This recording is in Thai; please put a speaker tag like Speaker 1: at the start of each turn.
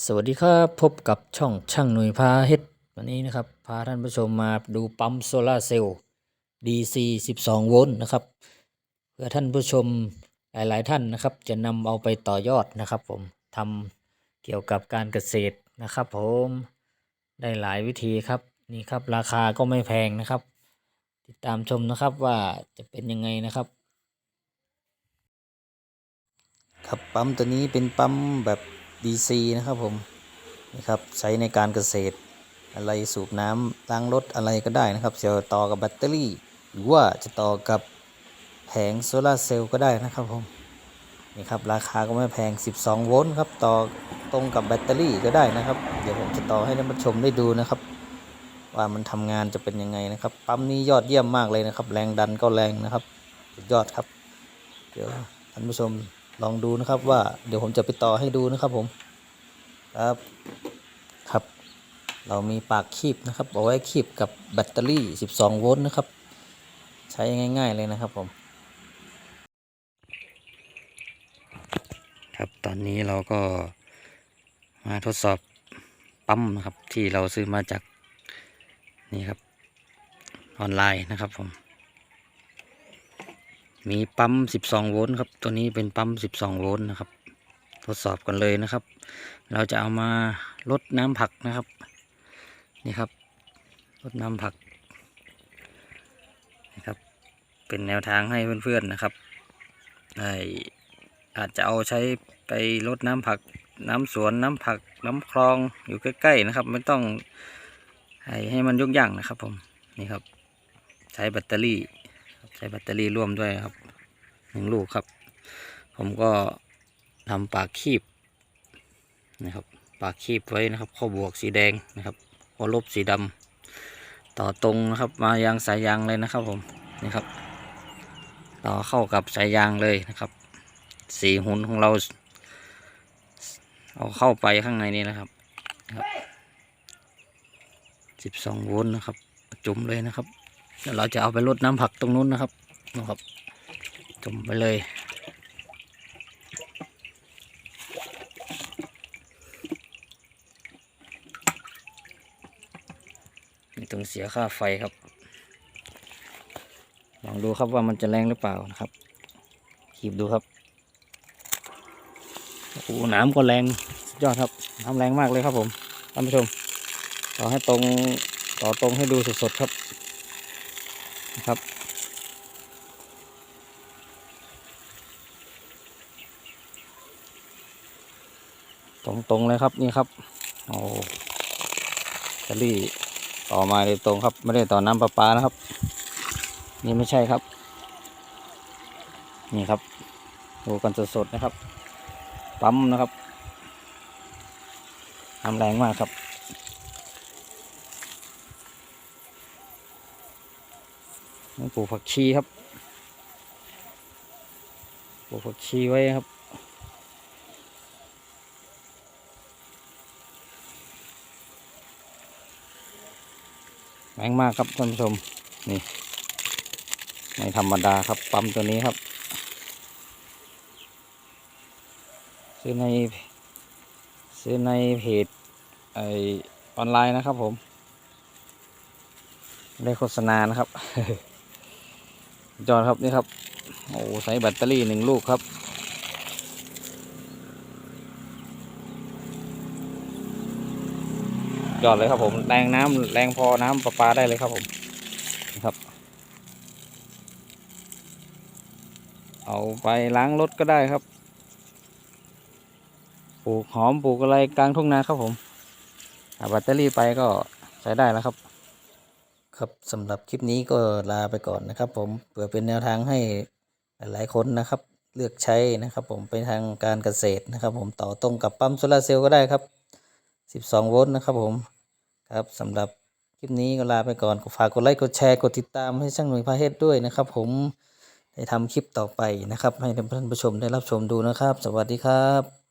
Speaker 1: สวัสดีครับ พบกับช่องช่างหน่วยพาเฮ็ดวันนี้นะครับ พาท่านผู้ชมมาดูปั๊มโซลาร์เซลล์ DC 12 โวลต์นะครับ เพื่อท่านผู้ชมหลาย ๆ ท่านนะครับ จะนำเอาไปต่อยอดนะครับ ผมทำเกี่ยวกับการเกษตรนะครับ ผมได้หลายวิธีครับนี่ครับ ราคาก็ไม่แพงนะครับ ติดตามชมนะครับว่าจะเป็นยังไงนะครับ ครับปั๊มตัวนี้เป็นปั๊มแบบ DC นะครับผมนี่ครับใช้ในการเกษตร อะไรสูบน้ำล้างรถอะไรก็ได้นะครับจะต่อกับแบตเตอรี่ หรือว่าจะต่อกับแผงโซลาเซลล์ก็ได้นะครับผมนี่ครับราคาก็ไม่แพง 12 โวลต์ครับต่อตรงกับแบตเตอรี่ก็ได้นะครับ เดี๋ยวผมจะต่อให้ท่านผู้ชมได้ดูนะครับ ว่ามันทำงานจะเป็นยังไงนะครับปั๊มนี้ยอดเยี่ยมมากเลยนะครับ แรงดันก็แรงนะครับสุดยอดครับ เดี๋ยวท่านผู้ชม ลองดูนะครับว่าเดี๋ยวผมจะไปต่อให้ดูนะครับผมครับครับ เรามีปากคีบนะครับเอาไว้คีบกับแบตเตอรี่ 12 โวลต์นะครับ ใช้ง่าย ๆเลยนะครับผม ครับตอนนี้เราก็มาทดสอบปั๊มนะครับที่เราซื้อมาจากนี่ครับออนไลน์นะครับผม มีปั๊ม 12 โวลต์ครับ ตัวนี้เป็นปั๊ม 12 โวลต์นะครับ ทดสอบกันเลยนะครับ เราจะเอามาลดน้ำผักนะครับ นี่ครับลดน้ำผักนะครับ เป็นแนวทางให้เพื่อนๆนะครับได้อาจจะเอาใช้ไปลดน้ำผัก น้ำสวนน้ำผักน้ำคลองอยู่ใกล้ๆนะครับ ไม่ต้องให้ให้มันยุ่งยากนะครับผมนี่ครับ ใช้แบตเตอรี่ ใช้แบตเตอรี่ร่วมด้วยครับหนึ่งลูกครับ ผมก็ทำปากคีบนะครับ ปากคีบไว้นะครับ ข้อบวกสีแดงนะครับข้อลบสีดำต่อตรงนะครับ มายางสายยางเลยนะครับผมนี่ครับ ต่อเข้ากับสายยางเลยนะครับ สีหุ่นของเรา เอาเข้าไปข้างในนี้นะครับนะครับสิบสองโวลต์นะครับ จุ่มเลยนะครับ เดี๋ยวเราจะเอาไปลดน้ำผักตรงนู้นนะครับนะครับจุ่มไปเลย นี่ต้องเสียค่าไฟครับ ลองดูครับว่ามันจะแรงหรือเปล่านะครับขีบดูครับโอ้น้ำก็แรงยอดครับน้ำแรงมากเลยครับผมท่านผู้ชมต่อให้ตรงต่อตรงให้ดูสดๆครับ นะครับ ตรงๆเลยครับนี่ครับ โอ้แบตเตอรี่ต่อมาเลยตรงครับ ไม่ได้ต่อน้ำประปานะครับ นี่ไม่ใช่ครับ นี่ครับ ดูกันสดๆนะครับ ปั๊มนะครับทำแรงมากครับ ปลูกผักชีครับ ปลูกผักชีไว้ครับ แรงมากครับท่านผู้ชม นี่ ไม่ธรรมดาครับ ปั๊มตัวนี้ครับ ซื้อใน ซื้อในเพจไอออนไลน์นะครับผมไม่ได้โฆษณานะครับ จอดครับนี่ครับ โอ้ใส่แบตเตอรี่หนึ่งลูกครับ จอดเลยครับผมแรงน้ำแรงพอน้ำประปาได้เลยครับผมนะครับ เอาไปล้างรถก็ได้ครับปลูกหอมปลูกอะไรกลางทุ่งนาครับผมเอาแบตเตอรี่ไปก็ใช้ได้แล้วครับ ครับสำหรับคลิปนี้ก็ลาไปก่อนนะครับ ผมเพื่อเป็นแนวทางให้หลายๆคนนะครับ เลือกใช้นะครับผมไปทางการเกษตรนะครับ ผมต่อตรงกับปั๊มโซลาเซลล์ก็ได้ครับ 12 โวลต์นะครับผมครับสำหรับคลิปนี้ก็ลาไปก่อนฝากกดไลค์กดแชร์กดติดตามให้ช่างหน่วยพาเฮ็ดด้วยนะครับ ผมได้ทำคลิปต่อไปนะครับ ให้ท่านผู้ชมได้รับชมดูนะครับ สวัสดีครับ